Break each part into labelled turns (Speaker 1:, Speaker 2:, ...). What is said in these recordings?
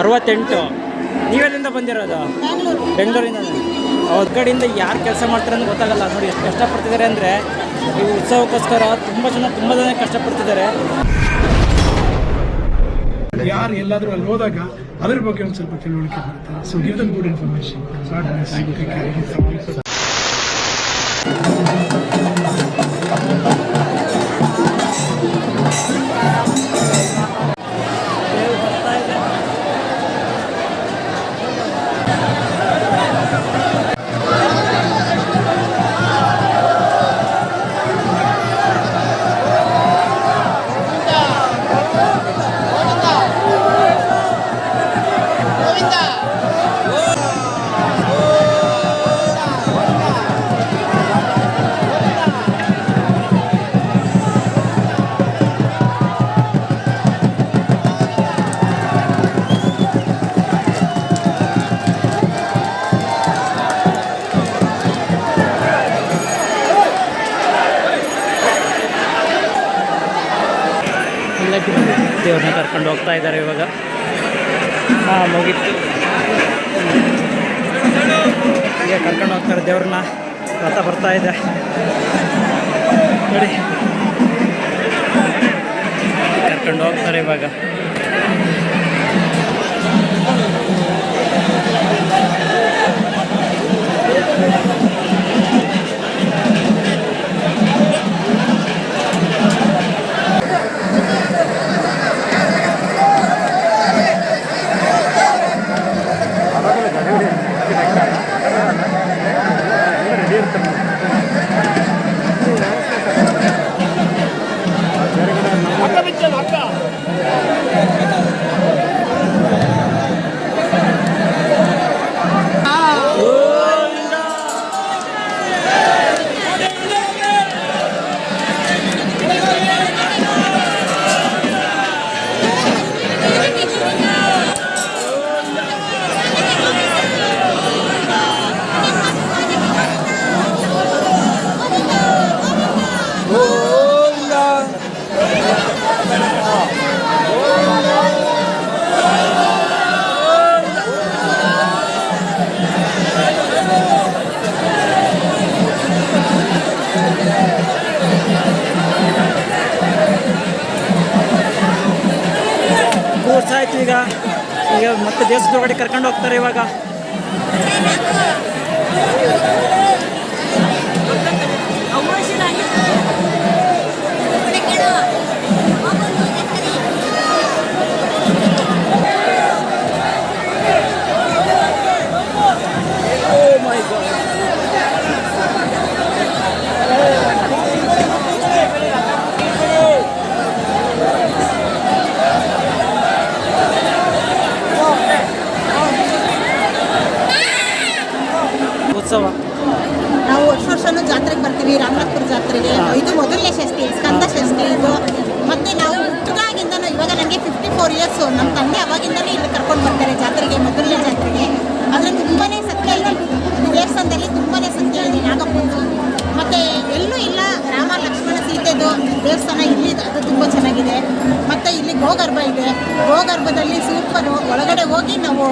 Speaker 1: ಅರವತ್ತೆಂಟು. ನೀವೆಲ್ಲಿಂದ ಬಂದಿರೋದು? ಬೆಂಗಳೂರಿಂದ. ಅವ್ರ ಕಡೆಯಿಂದ ಯಾರು ಕೆಲಸ ಮಾಡ್ತಾರೆ ಅಂತ ಗೊತ್ತಾಗಲ್ಲ. ನೋಡಿ ಎಷ್ಟು ಕಷ್ಟಪಡ್ತಿದ್ದಾರೆ ಅಂದರೆ ಈ ಉತ್ಸವಕ್ಕೋಸ್ಕರ ತುಂಬ ಜನ ತುಂಬ ಜನ ಕಷ್ಟಪಡ್ತಿದ್ದಾರೆ.
Speaker 2: ಯಾರು ಎಲ್ಲಾದರೂ ಅಲ್ಲಿ ಹೋದಾಗ ಅದ್ರ ಬಗ್ಗೆ ಒಂದು ಸ್ವಲ್ಪ ತಿಳುವಳಿಕೆ ಬರುತ್ತೆ so give them good information
Speaker 1: ಕರ್ಕೊಂಡು ಹೋಗ್ತಾ ಇದ್ದಾರೆ ಇವಾಗ. ಹಾಂ, ಮುಗೀತು. ಹೀಗೆ ಕರ್ಕೊಂಡು ಹೋಗ್ತಾರೆ ದೇವ್ರನ್ನ. ರಥ ಬರ್ತಾ ಇದೆ. ನೋಡಿ. ಕರ್ಕೊಂಡು ಹೋಗ್ತಾರೆ ಇವಾಗ. ಕೋರ್ಸ್ ಆಯ್ತು ಈಗ ಈಗ ಮತ್ತೆ ದೇಶದೊಳಗಡೆ ಕರ್ಕೊಂಡು ಹೋಗ್ತಾರೆ ಇವಾಗ Oh my God. ಉತ್ಸವ
Speaker 3: ನಾವು ವರ್ಷ ವರ್ಷನೂ ಜಾತ್ರೆಗೆ ಬರ್ತೀವಿ ಜಾತ್ರೆಗೆ ಇದು ಮೊದಲನೇ ಷಷ್ಠಿ ಸ್ಕಂದ ಷಷ್ಠಿ ಇದು. ಮತ್ತೆ ನಾವು ಹುಟ್ಟಿದಾಗಿಂದನೂ ಇವಾಗ ನನಗೆ ಫಿಫ್ಟಿ ಫೋರ್ ಇಯರ್ಸ್ ನಮ್ಮ ತಂದೆ ಅವಾಗಿಂದಲೂ ಇಲ್ಲಿ ಕರ್ಕೊಂಡು ಬರ್ತಾರೆ ಜಾತ್ರೆಗೆ, ಮೊದಲನೇ ಜಾತ್ರೆಗೆ. ಅದರಲ್ಲಿ ತುಂಬಾ ಸತ್ಯ ಇದೆ. ದೇವಸ್ಥಾನದಲ್ಲಿ ತುಂಬಾ ಸತ್ಯ ಇದೆ. ನಾಗಪ್ಪಂದು ಗೋಗರ್ಭ ಇದೆ. ಗೋಗರ್ಭದಲ್ಲಿ ಸೂಪರು ಒಳಗಡೆ ಹೋಗಿ ನಾವು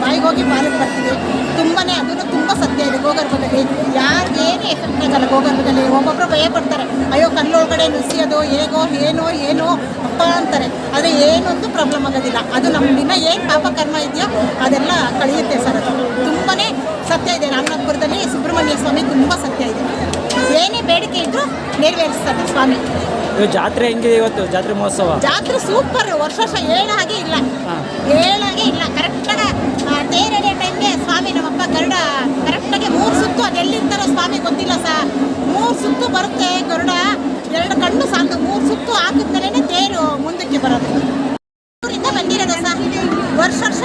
Speaker 3: ಬಾಯಿಗೆ ಹೋಗಿ ಬಾಲಿಗೆ ಬರ್ತೀವಿ. ತುಂಬಾ ಅದನ್ನು ತುಂಬ ಸತ್ಯ ಇದೆ ಗೋಗರ್ಭದಲ್ಲಿ. ಯಾರಿಗೇನು ಎಫೆಕ್ಟ್ ಆಗಲ್ಲ ಗೋಗರ್ಭದಲ್ಲಿ. ಒಬ್ಬೊಬ್ಬರು ಭಯ ಪಡ್ತಾರೆ. ಅಯ್ಯೋ ಕಲ್ಲೊಳಗಡೆ ನುಸಿಯೋದು, ಹೇಗೋ, ಏನೋ ಏನೋ, ಅಪ್ಪ ಅಂತಾರೆ. ಆದರೆ ಏನೊಂದು ಪ್ರಾಬ್ಲಮ್ ಆಗೋದಿಲ್ಲ. ಅದು ನಮ್ಮ ದಿನ ಏನು ಪಾಪ ಕರ್ಮ ಇದೆಯೋ ಅದೆಲ್ಲ ಕಳೆಯುತ್ತೆ ಸರ್ ಅದು. ತುಂಬಾ ಸತ್ಯ ಇದೆ. ರಾಮನಾಥಪುರದಲ್ಲಿ ಸುಬ್ರಹ್ಮಣ್ಯ ಸ್ವಾಮಿ ತುಂಬ ಸತ್ಯ ಇದೆ. ಏನೇ ಬೇಡಿಕೆ ಇದ್ರು ನೆರವೇರಿಸ್ತಾರೆ ಸ್ವಾಮಿ.
Speaker 1: ಜಾತ್ರೆ ಹೆಂಗಿದೆ ಇವತ್ತು? ಜಾತ್ರೆ ಮಹೋತ್ಸವ?
Speaker 3: ಜಾತ್ರೆ ಸೂಪರ್ ವರ್ಷ ವರ್ಷ ಏಳು ಹಾಗೆ ಇಲ್ಲ. ಹೇಳಾಗೆ ಇಲ್ಲ. ಕರೆಕ್ಟಾಗಿ ತೇರ್ ಎಳೆಯೋ ಟೈಮ್ಗೆ ಸ್ವಾಮಿ ನಮ್ಮಪ್ಪ ಗರುಡ ಕರೆಕ್ಟಾಗಿ ಮೂರು ಸುತ್ತು ಅದು ಎಲ್ಲಿರ್ತಾರೋ ಸ್ವಾಮಿ ಗೊತ್ತಿಲ್ಲ ಸರ್ ಮೂರು ಸುತ್ತು ಬರುತ್ತೆ ಗರುಡ. ಎರಡು ಕಣ್ಣು ಸಾಕು. ಮೂರು ಸುತ್ತು ಹಾಕಿದ್ಮೇಲೆ ತೇರು ಮುಂದಕ್ಕೆ ಬರೋದು ಬೆಂಗಳೂರಿಂದ ಬಂದಿರೋದು ಸರ್ ವರ್ಷ ವರ್ಷ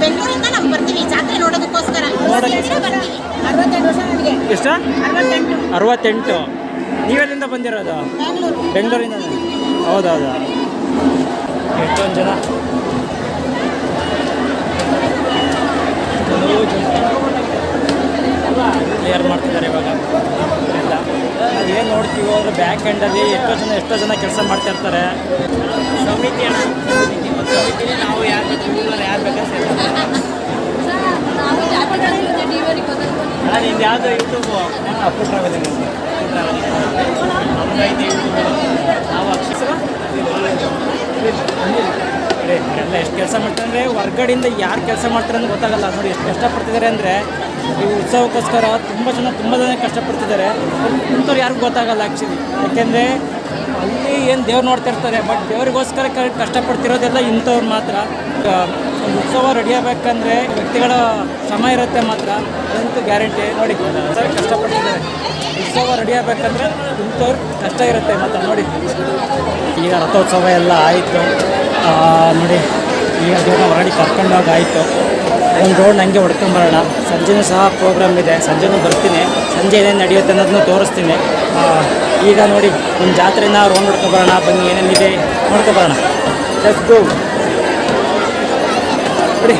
Speaker 3: ಬೆಂಗಳೂರಿಂದ ನಾವು ಬರ್ತೀವಿ ಜಾತ್ರೆ ನೋಡೋದಕ್ಕೋಸ್ಕರ
Speaker 1: ನೋಡೋದಕ್ಕೆ?
Speaker 3: ಬರ್ತೀವಿ ಅರವತ್ತೆಂಟು ವರ್ಷ ನನಗೆ
Speaker 1: ಎಷ್ಟು?
Speaker 3: ಅರವತ್ತೆಂಟು.
Speaker 1: ನೀವೆಲ್ಲಿಂದ ಬಂದಿರೋದು? ಬೆಂಗಳೂರಿಂದ. ಹೌದೌದು. ಎಷ್ಟೊಂದು ಜನ? ಕ್ಲಿಯರ್ ಮಾಡ್ತಿದ್ದಾರೆ ಇವಾಗ. ಏನು ನೋಡ್ತೀವಿ ಬ್ಯಾಕ್ ಎಂಡಲ್ಲಿ ಎಷ್ಟೋ ಜನ ಎಷ್ಟೋ ಜನ ಕೆಲಸ ಮಾಡ್ತಾ ಇರ್ತಾರೆ.
Speaker 4: ಸಮಿತಿ ನಾವು ಅಕ್ಷರ
Speaker 1: ಎಲ್ಲ ಎಷ್ಟು ಕೆಲಸ ಮಾಡ್ತಾರೆ. ಹೊರ್ಗಡೆಯಿಂದ ಯಾರು ಕೆಲಸ ಮಾಡ್ತಾರೆ ಅಂತ ಗೊತ್ತಾಗಲ್ಲ. ನೋಡಿ ಎಷ್ಟು ಕಷ್ಟಪಡ್ತಿದ್ದಾರೆ ಅಂದರೆ ಈ ಉತ್ಸವಕ್ಕೋಸ್ಕರ ತುಂಬ ಜನ ತುಂಬ ಜನ ಕಷ್ಟಪಡ್ತಿದ್ದಾರೆ. ಇಂಥವ್ರು ಯಾರಿಗೂ ಗೊತ್ತಾಗಲ್ಲ ಆ್ಯಕ್ಚುಲಿ ಯಾಕೆಂದರೆ ಅಲ್ಲಿ ಏನು ದೇವ್ರು ನೋಡ್ತಾ ಇರ್ತಾರೆ ಬಟ್ ದೇವ್ರಿಗೋಸ್ಕರ ಕಷ್ಟಪಡ್ತಿರೋದೆಲ್ಲ ಇಂಥವ್ರು ಮಾತ್ರ. ಒಂದು ಉತ್ಸವ ರೆಡಿ ಆಗಬೇಕಂದ್ರೆ ವ್ಯಕ್ತಿಗಳ ಶ್ರಮ ಇರುತ್ತೆ ಮಾತ್ರ. ಅದಂತೂ ಗ್ಯಾರಂಟಿ ನೋಡಿ, ಸರ್ ಕಷ್ಟಪಡ್ತಿದ್ದಾರೆ ಉತ್ಸವ ರೆಡಿ ಆಗಬೇಕಂದ್ರೆ ಇಂಥವ್ರು ಕಷ್ಟ ಇರುತ್ತೆ ಮಾತ್ರ. ನೋಡಿ. ಈಗ ರಥೋತ್ಸವ ಎಲ್ಲ ಆಯಿತು. ನೋಡಿ, ಈಗ ಅದನ್ನು ಹೊರಡಿ ಕರ್ಕೊಂಡೋಗಿ ಆಯಿತು. ಒಂದು ರೋಡ್ ಹಂಗೆ ಹೊಡ್ಕೊಂಬರೋಣ. ಸಂಜೆನೂ ಸಹ ಪ್ರೋಗ್ರಾಮ್ ಇದೆ. ಸಂಜೆನೂ ಬರ್ತೀನಿ. ಸಂಜೆ ಏನೇನು ನಡೆಯುತ್ತೆ ಅನ್ನೋದನ್ನು ತೋರಿಸ್ತೀನಿ. ಈಗ ನೋಡಿ, ಒಂದು ಜಾತ್ರೆನ ರೋಡ್ ಹೊಡ್ಕೊಬರೋಣ. ಬನ್ನಿ ಏನೇನಿದೆ ನೋಡ್ಕೊಬರೋಣ. ಜಸ್ಟ್ ಗೋ ಬಿಡಿ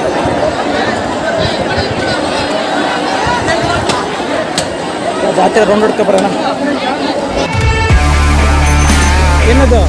Speaker 1: ಜಾತ್ರೆ ರೌಂಡ್ ಹೊಡ್ಕೊಬರೋಣ ಏನದು?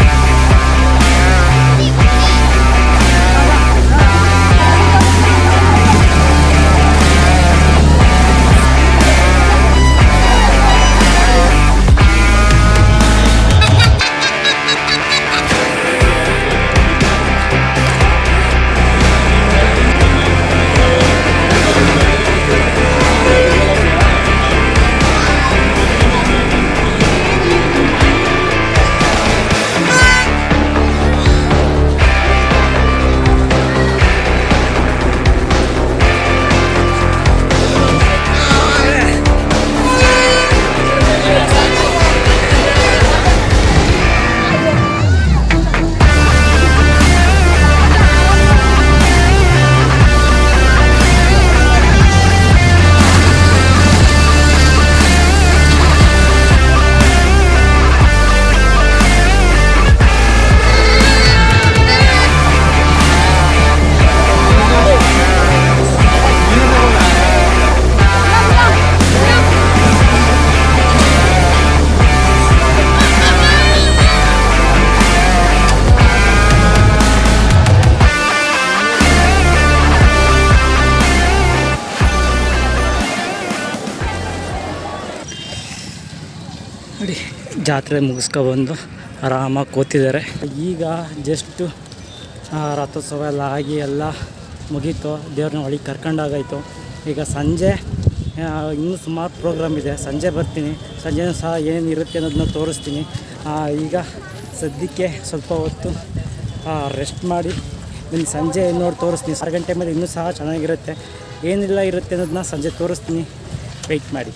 Speaker 1: ನೋಡಿ, ಜಾತ್ರೆ ಮುಗಿಸ್ಕೊಬಂದು ಆರಾಮಾಗಿ ಕೂತಿದ್ದಾರೆ. ಈಗ ಜಸ್ಟು ರಥೋತ್ಸವ ಎಲ್ಲ ಆಗಿ ಎಲ್ಲ ಮುಗೀತು. ದೇವ್ರನ್ನ ಒಳಗೆ ಕರ್ಕೊಂಡಾಗಾಯಿತು. ಈಗ ಸಂಜೆ ಇನ್ನೂ ಸುಮಾರು ಪ್ರೋಗ್ರಾಮ್ ಇದೆ. ಸಂಜೆ ಬರ್ತೀನಿ. ಸಂಜೆನೂ ಸಹ ಏನಿರುತ್ತೆ ಅನ್ನೋದನ್ನ ತೋರಿಸ್ತೀನಿ. ಈಗ ಸದ್ಯಕ್ಕೆ ಸ್ವಲ್ಪ ಹೊತ್ತು ರೆಸ್ಟ್ ಮಾಡಿ, ಇನ್ನು ಸಂಜೆ ನೋಡಿ ತೋರಿಸ್ತೀನಿ. ಆರು ಗಂಟೆ ಮೇಲೆ ಇನ್ನೂ ಸಹ ಚೆನ್ನಾಗಿರುತ್ತೆ. ಏನಿಲ್ಲ ಇರುತ್ತೆ ಅನ್ನೋದನ್ನ ಸಂಜೆ ತೋರಿಸ್ತೀನಿ. ವೆಯ್ಟ್ ಮಾಡಿ.